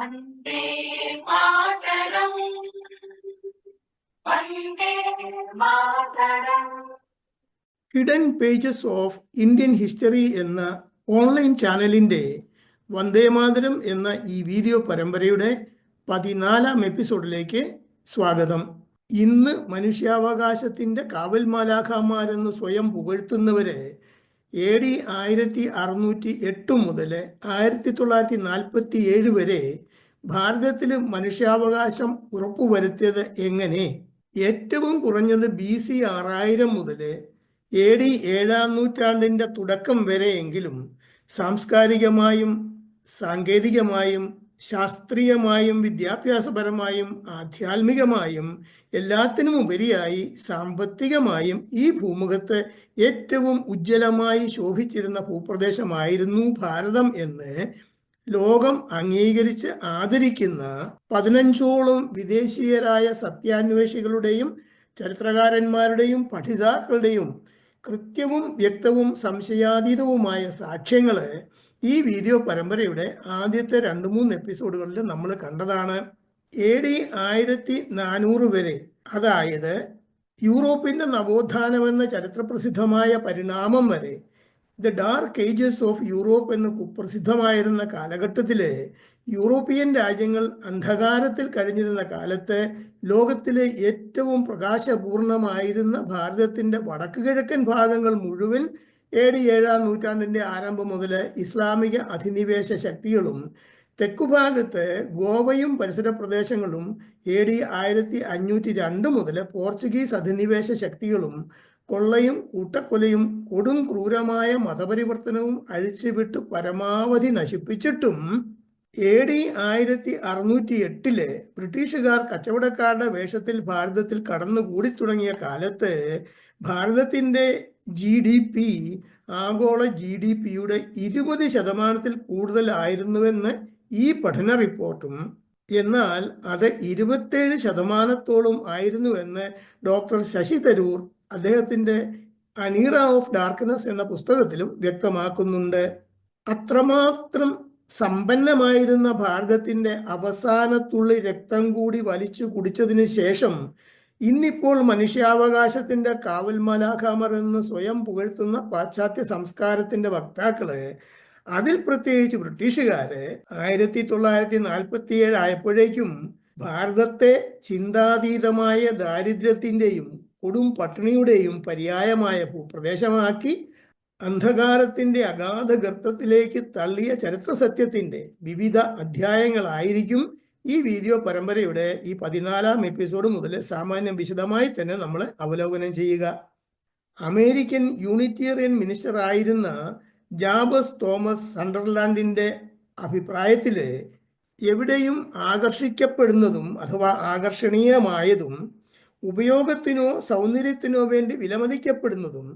Vande Mataram. Vande Mataram. Hidden pages of Indian history എന്ന online ചാനലിന്റെ വന്ദേ മാതരം എന്ന ഈ വീഡിയോ പരമ്പരയുടെ പതിനാലാം എപ്പിസോഡിലേക്ക് സ്വാഗതം. ഇന്ന് മനുഷ്യാവകാശത്തിന്റെ കാവൽ മാലാഖാമാരെന്ന് സ്വയം പുകഴ്ത്തുന്നവരെ എ ഡി ആയിരത്തി അറുന്നൂറ്റി എട്ട് മുതൽ ആയിരത്തി തൊള്ളായിരത്തി നാൽപ്പത്തി ഏഴ് വരെ ഭാരതത്തിൽ മനുഷ്യാവകാശം ഉറപ്പുവരുത്തിയത് എങ്ങനെ? ഏറ്റവും കുറഞ്ഞത് ബി സി ആറായിരം മുതൽ എ ഡി ഏഴാം നൂറ്റാണ്ടിന്റെ തുടക്കം വരെയെങ്കിലും സാംസ്കാരികമായും സാങ്കേതികമായും ശാസ്ത്രീയമായും വിദ്യാഭ്യാസപരമായും ആധ്യാത്മികമായും എല്ലാത്തിനും ഉപരിയായി സാമ്പത്തികമായും ഈ ഭൂമുഖത്ത് ഏറ്റവും ഉജ്ജ്വലമായി ശോഭിച്ചിരുന്ന ഭൂപ്രദേശമായിരുന്നു ഭാരതം എന്ന് ലോകം അംഗീകരിച്ച് ആദരിക്കുന്ന പതിനഞ്ചോളം വിദേശീയരായ സത്യാന്വേഷികളുടെയും ചരിത്രകാരന്മാരുടെയും പഠിതാക്കളുടെയും കൃത്യവും വ്യക്തവും സംശയാതീതവുമായ സാക്ഷ്യങ്ങൾ ഈ വീഡിയോ പരമ്പരയുടെ ആദ്യത്തെ രണ്ട് മൂന്ന് എപ്പിസോഡുകളിൽ നമ്മൾ കണ്ടതാണ്. എ ഡി ആയിരത്തി നാനൂറ് വരെ അതായത് യൂറോപ്പിന്റെ നവോത്ഥാനമെന്ന ചരിത്രപ്രസിദ്ധമായ പരിണാമം വരെ the dark ages of Europe എന്ന് കുപ്രസിദ്ധമായിരുന്ന കാലഘട്ടത്തിൽ യൂറോപ്യൻ രാജ്യങ്ങൾ അന്ധകാരത്തിൽ കഴിഞ്ഞിരുന്ന കാലത്ത് ലോകത്തിലെ ഏറ്റവും പ്രകാശപൂർണമായിരുന്ന ഭാരതത്തിന്റെ വടക്കു കിഴക്കൻ ഭാഗങ്ങൾ മുഴുവൻ ഡി ഏഴാം നൂറ്റാണ്ടിന്റെ ആരംഭം മുതൽ ഇസ്ലാമിക അധിനിവേശ ശക്തികളും തെക്കുഭാഗത്ത് ഗോവയും പരിസര പ്രദേശങ്ങളും എ ഡി ആയിരത്തി അഞ്ഞൂറ്റി രണ്ട് മുതൽ പോർച്ചുഗീസ് അധിനിവേശ ശക്തികളും കൊള്ളയും കൂട്ടക്കൊലയും കൊടും ക്രൂരമായ മതപരിവർത്തനവും അഴിച്ചുവിട്ട് പരമാവധി നശിപ്പിച്ചിട്ടും എ ഡി ആയിരത്തി അറുന്നൂറ്റി എട്ടിൽ ബ്രിട്ടീഷുകാർ കച്ചവടക്കാരുടെ വേഷത്തിൽ ഭാരതത്തിൽ കടന്നുകൂടി തുടങ്ങിയ കാലത്ത് ഭാരതത്തിന്റെ ജി ഡി പി ആഗോള ജി ഡി പിയുടെ ഇരുപത് ശതമാനത്തിൽ കൂടുതലായിരുന്നുവെന്ന് ഈ പഠന റിപ്പോർട്ടും. എന്നാൽ അത് ഇരുപത്തേഴ് ശതമാനത്തോളം ആയിരുന്നുവെന്ന് ഡോക്ടർ ശശി തരൂർ അദ്ദേഹത്തിന്റെ അനീറ ഓഫ് ഡാർക്ക്നെസ് എന്ന പുസ്തകത്തിലും വ്യക്തമാക്കുന്നുണ്ട്. അത്രമാത്രം സമ്പന്നമായിരുന്ന ഭാരതത്തിന്റെ അവസാനത്തുള്ളി രക്തം കൂടി വലിച്ചു കുടിച്ചതിന് ശേഷം ഇന്നിപ്പോൾ മനുഷ്യാവകാശത്തിന്റെ കാവൽ മലാഖാമർ എന്ന് സ്വയം പുകഴ്ത്തുന്ന പാശ്ചാത്യ സംസ്കാരത്തിന്റെ വക്താക്കൾ അതിൽ പ്രത്യേകിച്ച് ബ്രിട്ടീഷുകാര് ആയിരത്തി തൊള്ളായിരത്തി നാൽപ്പത്തി ഏഴ് ആയപ്പോഴേക്കും ഭാരതത്തെ ചിന്താതീതമായ ദാരിദ്ര്യത്തിന്റെയും കൊടും പട്ടിണിയുടെയും പര്യായമായ ഭൂപ്രദേശമാക്കി അന്ധകാരത്തിന്റെ അഗാധ ഗർത്തത്തിലേക്ക് തള്ളിയ ചരിത്ര സത്യത്തിന്റെ വിവിധ അധ്യായങ്ങളായിരിക്കും ഈ വീഡിയോ പരമ്പരയുടെ ഈ പതിനാലാം എപ്പിസോഡ് മുതൽ സാമാന്യം വിശദമായി തന്നെ നമ്മൾ അവലോകനം ചെയ്യുക. അമേരിക്കൻ യൂണിറ്റേറിയൻ മിനിസ്റ്റർ ആയിരുന്ന ജാബസ് തോമസ് സണ്ടർലാൻഡിന്റെ അഭിപ്രായത്തിൽ എവിടെയും ആകർഷിക്കപ്പെടുന്നതും അഥവാ ആകർഷണീയമായതും ഉപയോഗത്തിനോ സൗന്ദര്യത്തിനോ വേണ്ടി വിലമതിക്കപ്പെടുന്നതും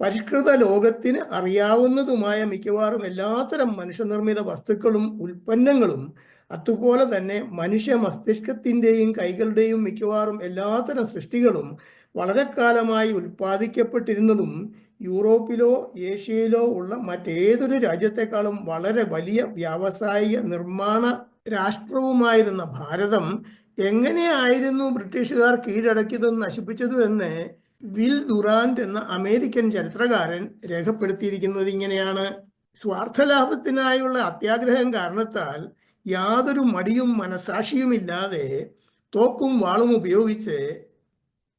പരിഷ്കൃത ലോകത്തിന് അറിയാവുന്നതുമായ മിക്കവാറും എല്ലാത്തരം മനുഷ്യനിർമ്മിത വസ്തുക്കളും ഉൽപ്പന്നങ്ങളും അതുപോലെ തന്നെ മനുഷ്യ മസ്തിഷ്കത്തിന്റെയും കൈകളുടെയും മിക്കവാറും എല്ലാത്തരം സൃഷ്ടികളും വളരെക്കാലമായി ഉൽപ്പാദിക്കപ്പെട്ടിരുന്നതും യൂറോപ്പിലോ ഏഷ്യയിലോ ഉള്ള മറ്റേതൊരു രാജ്യത്തെക്കാളും വളരെ വലിയ വ്യാവസായിക നിർമ്മാണ രാഷ്ട്രവുമായിരുന്ന ഭാരതം എങ്ങനെയായിരുന്നു ബ്രിട്ടീഷുകാർ കീഴടക്കിയതും നശിപ്പിച്ചതും എന്ന് വിൽ ദുറാൻഡ് എന്ന അമേരിക്കൻ ചരിത്രകാരൻ രേഖപ്പെടുത്തിയിരിക്കുന്നത് ഇങ്ങനെയാണ്. സ്വാർത്ഥലാഭത്തിനായുള്ള അത്യാഗ്രഹം കാരണത്താൽ യാതൊരു മടിയും മനസാക്ഷിയുമില്ലാതെ തോക്കും വാളും ഉപയോഗിച്ച്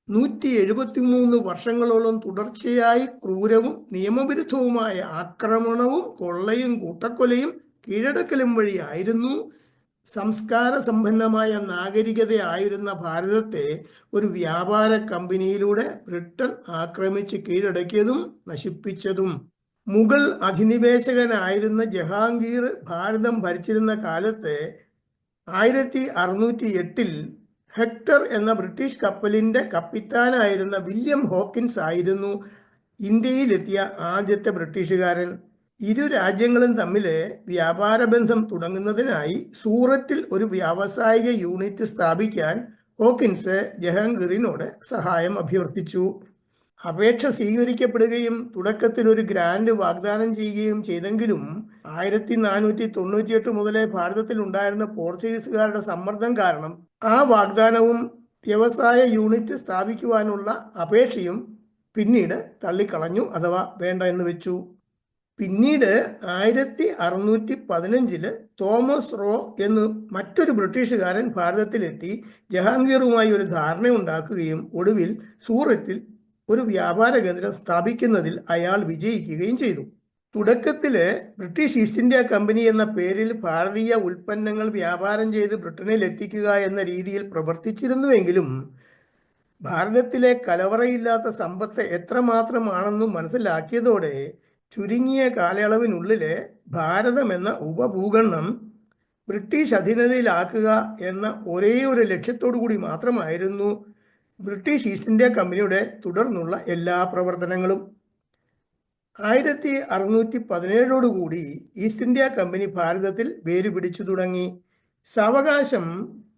നൂറ്റി എഴുപത്തി മൂന്ന് വർഷങ്ങളോളം തുടർച്ചയായി ക്രൂരവും നിയമവിരുദ്ധവുമായ ആക്രമണവും കൊള്ളയും കൂട്ടക്കൊലയും കീഴടക്കലും വഴിയായിരുന്നു. സംസ്കാര സമ്പന്നമായ നാഗരികതയായിരുന്ന ഭാരതത്തെ ഒരു വ്യാപാര കമ്പനിയിലൂടെ ബ്രിട്ടൻ ആക്രമിച്ച് കീഴടക്കിയതും നശിപ്പിച്ചതും. മുഗൾ അധിനിവേശകനായിരുന്ന ജഹാംഗീർ ഭാരതം ഭരിച്ചിരുന്ന കാലത്ത് ആയിരത്തി അറുന്നൂറ്റി എട്ടിൽ ഹെക്ടർ എന്ന ബ്രിട്ടീഷ് കപ്പലിന്റെ കപ്പിത്താനായിരുന്ന വില്യം ഹോക്കിൻസ് ആയിരുന്നു ഇന്ത്യയിലെത്തിയ ആദ്യത്തെ ബ്രിട്ടീഷുകാരൻ. ഇരു രാജ്യങ്ങളും തമ്മിൽ വ്യാപാര ബന്ധം തുടങ്ങുന്നതിനായി സൂറത്തിൽ ഒരു വ്യാവസായിക യൂണിറ്റ് സ്ഥാപിക്കാൻ ഹോക്കിൻസ് ജഹാംഗീറിനോട് സഹായം അഭ്യർത്ഥിച്ചു. അപേക്ഷ സ്വീകരിക്കപ്പെടുകയും തുടക്കത്തിൽ ഒരു ഗ്രാൻഡ് വാഗ്ദാനം ചെയ്യുകയും ചെയ്തെങ്കിലും ആയിരത്തി നാനൂറ്റി തൊണ്ണൂറ്റിയെട്ട് മുതലേ ഭാരതത്തിൽ ഉണ്ടായിരുന്ന പോർച്ചുഗീസുകാരുടെ സമ്മർദ്ദം കാരണം ആ വാഗ്ദാനവും വ്യവസായ യൂണിറ്റ് സ്ഥാപിക്കുവാനുള്ള അപേക്ഷയും പിന്നീട് തള്ളിക്കളഞ്ഞു അഥവാ വേണ്ട എന്ന് വെച്ചു. പിന്നീട് ആയിരത്തി അറുന്നൂറ്റി പതിനഞ്ചിൽ തോമസ് റോ എന്ന് മറ്റൊരു ബ്രിട്ടീഷുകാരൻ ഭാരതത്തിലെത്തി ജഹാംഗീറുമായി ഒരു ധാരണ ഉണ്ടാക്കുകയും ഒടുവിൽ സൂറത്തിൽ ഒരു വ്യാപാര കേന്ദ്രം സ്ഥാപിക്കുന്നതിൽ അയാൾ വിജയിക്കുകയും ചെയ്തു. തുടക്കത്തിൽ ബ്രിട്ടീഷ് ഈസ്റ്റ് ഇന്ത്യ കമ്പനി എന്ന പേരിൽ ഭാരതീയ ഉൽപ്പന്നങ്ങൾ വ്യാപാരം ചെയ്ത് ബ്രിട്ടനിൽ എത്തിക്കുക എന്ന രീതിയിൽ പ്രവർത്തിച്ചിരുന്നുവെങ്കിലും ഭാരതത്തിലെ കലവറയില്ലാത്ത സമ്പത്ത് എത്രമാത്രമാണെന്നും മനസ്സിലാക്കിയതോടെ ചുരുങ്ങിയ കാലയളവിനുള്ളിലെ ഭാരതം എന്ന ഉപഭൂഖണ്ഡം ബ്രിട്ടീഷ് അധീനതയിലാക്കുക എന്ന ഒരേ ഒരു ലക്ഷ്യത്തോടു കൂടി മാത്രമായിരുന്നു ബ്രിട്ടീഷ് ഈസ്റ്റ് ഇന്ത്യ കമ്പനിയുടെ തുടർന്നുള്ള എല്ലാ പ്രവർത്തനങ്ങളും. ആയിരത്തി അറുന്നൂറ്റി പതിനേഴോടുകൂടി ഈസ്റ്റ് ഇന്ത്യ കമ്പനി ഭാരതത്തിൽ വേരുപിടിച്ചു തുടങ്ങി. സാവകാശം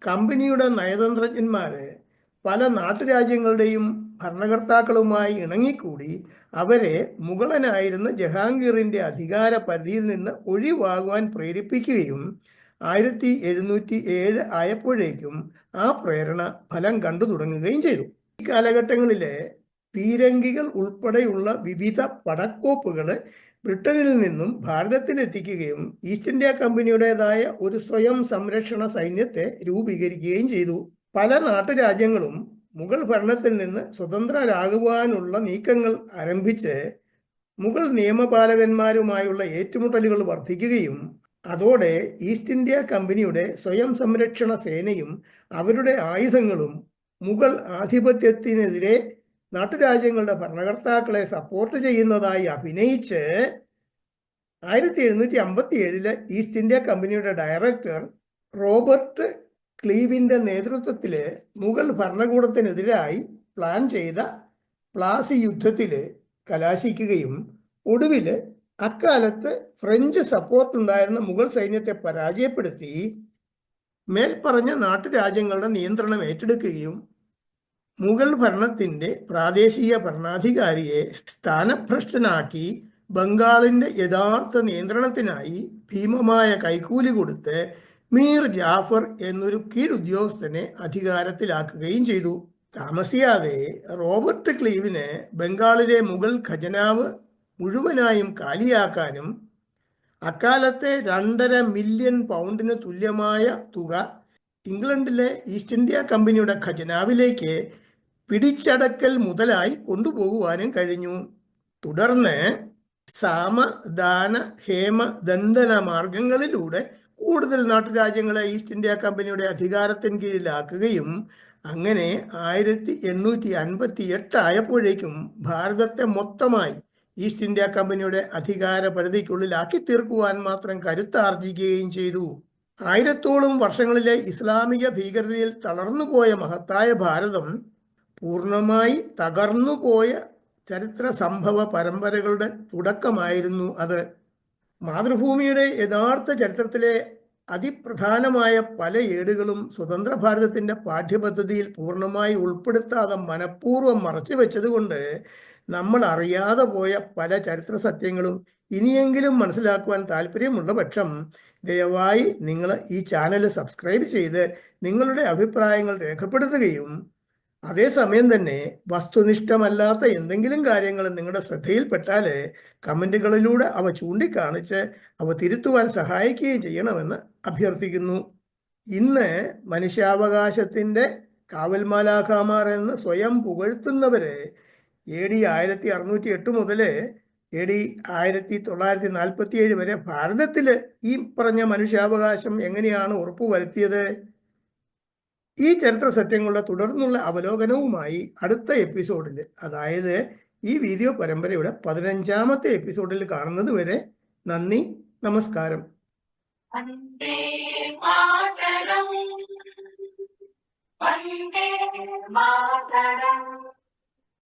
കമ്പനിയുടെ നയതന്ത്രജ്ഞന്മാരെ പല നാട്ടുരാജ്യങ്ങളുടെയും ഭരണകർത്താക്കളുമായി ഇണങ്ങിക്കൂടി അവരെ മുഗളനായിരുന്ന ജഹാംഗീറിന്റെ അധികാര പരിധിയിൽ നിന്ന് ഒഴിവാകുവാൻ പ്രേരിപ്പിക്കുകയും ആയിരത്തി എഴുന്നൂറ്റി ഏഴ് ആയപ്പോഴേക്കും ആ പ്രേരണ ഫലം കണ്ടു തുടങ്ങുകയും ചെയ്തു. ഈ കാലഘട്ടങ്ങളിലെ പീരങ്കികൾ ഉൾപ്പെടെയുള്ള വിവിധ പടക്കോപ്പുകൾ ബ്രിട്ടനിൽ നിന്നും ഭാരതത്തിലെത്തിക്കുകയും ഈസ്റ്റ് ഇന്ത്യ കമ്പനിയുടേതായ ഒരു സ്വയം സംരക്ഷണ സൈന്യത്തെ രൂപീകരിക്കുകയും ചെയ്തു. പല നാട്ടുരാജ്യങ്ങളും മുഗൾ ഭരണത്തിൽ നിന്ന് സ്വതന്ത്രരാകുവാനുള്ള നീക്കങ്ങൾ ആരംഭിച്ച് മുഗൾ നിയമപാലകന്മാരുമായുള്ള ഏറ്റുമുട്ടലുകൾ വർദ്ധിക്കുകയും അതോടെ ഈസ്റ്റ് ഇന്ത്യ കമ്പനിയുടെ സ്വയം സംരക്ഷണ സേനയും അവരുടെ ആയുധങ്ങളും മുഗൾ ആധിപത്യത്തിനെതിരെ നാട്ടുരാജ്യങ്ങളുടെ ഭരണകർത്താക്കളെ സപ്പോർട്ട് ചെയ്യുന്നതായി അഭിനയിച്ച് ആയിരത്തി എഴുന്നൂറ്റി അമ്പത്തി ഏഴിലെ ഈസ്റ്റ് ഇന്ത്യ കമ്പനിയുടെ ഡയറക്ടർ റോബർട്ട് ക്ലീവിന്റെ നേതൃത്വത്തിൽ മുഗൾ ഭരണകൂടത്തിനെതിരായി പ്ലാൻ ചെയ്ത പ്ലാസി യുദ്ധത്തിൽ കലാശിക്കുകയും ഒടുവിൽ അക്കാലത്ത് ഫ്രഞ്ച് സപ്പോർട്ട് ഉണ്ടായിരുന്ന മുഗൾ സൈന്യത്തെ പരാജയപ്പെടുത്തി മേൽപ്പറഞ്ഞ നാട്ടുരാജ്യങ്ങളുടെ നിയന്ത്രണം ഏറ്റെടുക്കുകയും മുഗൾ ഭരണത്തിന്റെ പ്രാദേശിക ഭരണാധികാരിയെ സ്ഥാനഭ്രഷ്ടനാക്കി ബംഗാളിന്റെ യഥാർത്ഥ നിയന്ത്രണത്തിനായി ഭീമമായ കൈക്കൂലി കൊടുത്ത് മീർ ജാഫർ എന്നൊരു കീഴുദ്യോഗസ്ഥനെ അധികാരത്തിലാക്കുകയും ചെയ്തു. താമസിയാതെ റോബർട്ട് ക്ലീവിന് ബംഗാളിലെ മുഗൾ ഖജനാവ് മുഴുവനായും കാലിയാക്കാനും അക്കാലത്തെ രണ്ടര മില്യൺ പൗണ്ടിന് തുല്യമായ തുക ഇംഗ്ലണ്ടിലെ ഈസ്റ്റ് ഇന്ത്യ കമ്പനിയുടെ ഖജനാവിലേക്ക് പിടിച്ചടക്കൽ മുതലായി കൊണ്ടുപോകുവാനും കഴിഞ്ഞു. തുടർന്ന് സാമ ദാന ഹേമ ദണ്ഡന മാർഗങ്ങളിലൂടെ കൂടുതൽ നാട്ടുരാജ്യങ്ങളെ ഈസ്റ്റ് ഇന്ത്യ കമ്പനിയുടെ അധികാരത്തിന് കീഴിലാക്കുകയും അങ്ങനെ ആയിരത്തി എണ്ണൂറ്റി അൻപത്തി എട്ട് ആയപ്പോഴേക്കും ഭാരതത്തെ മൊത്തമായി ഈസ്റ്റ് ഇന്ത്യ കമ്പനിയുടെ അധികാര പരിധിക്കുള്ളിലാക്കി തീർക്കുവാൻ മാത്രം കരുത്താർജിക്കുകയും ചെയ്തു. ആയിരത്തോളം വർഷങ്ങളിലെ ഇസ്ലാമിക ഭീകരതയിൽ തളർന്നുപോയ മഹത്തായ ഭാരതം പൂർണമായി തകർന്നുപോയ ചരിത്ര സംഭവ പരമ്പരകളുടെ തുടക്കമായിരുന്നു അത്. മാതൃഭൂമിയുടെ യഥാർത്ഥ ചരിത്രത്തിലെ അതിപ്രധാനമായ പല ഏടുകളും സ്വതന്ത്ര ഭാരതത്തിന്റെ പാഠ്യപദ്ധതിയിൽ പൂർണമായി ഉൾപ്പെടുത്താതെ മനഃപൂർവം മറച്ചു വെച്ചതുകൊണ്ട് നമ്മൾ അറിയാതെ പോയ പല ചരിത്ര സത്യങ്ങളും ഇനിയെങ്കിലും മനസ്സിലാക്കുവാൻ താല്പര്യമുള്ള പക്ഷം ദയവായി നിങ്ങൾ ഈ ചാനൽ സബ്സ്ക്രൈബ് ചെയ്ത് നിങ്ങളുടെ അഭിപ്രായങ്ങൾ രേഖപ്പെടുത്തുകയും അതേസമയം തന്നെ വസ്തുനിഷ്ഠമല്ലാത്ത എന്തെങ്കിലും കാര്യങ്ങൾ നിങ്ങളുടെ ശ്രദ്ധയിൽപ്പെട്ടാൽ കമന്റുകളിലൂടെ അവ ചൂണ്ടിക്കാണിച്ച് അവ തിരുത്തുവാൻ സഹായിക്കുകയും ചെയ്യണമെന്ന് അഭ്യർത്ഥിക്കുന്നു. ഇന്ന് മനുഷ്യാവകാശത്തിന്റെ കാവൽമാലാഖാമാർ എന്ന് സ്വയം പുകഴ്ത്തുന്നവരെ എ ഡി ആയിരത്തി അറുന്നൂറ്റി എട്ട് മുതൽ എ ഡി ആയിരത്തി തൊള്ളായിരത്തി നാൽപ്പത്തി ഏഴ് വരെ ഭാരതത്തിൽ ഈ പറഞ്ഞ മനുഷ്യാവകാശം എങ്ങനെയാണ് ഉറപ്പുവരുത്തിയത്? ഈ ചരിത്ര സത്യങ്ങളുടെ തുടർന്നുള്ള അവലോകനവുമായി അടുത്ത എപ്പിസോഡിൽ അതായത് ഈ വീഡിയോ പരമ്പരയുടെ പതിനഞ്ചാമത്തെ എപ്പിസോഡിൽ കാണുന്നത് വരെ നന്ദി നമസ്കാരം. വന്ദേ മാതരം.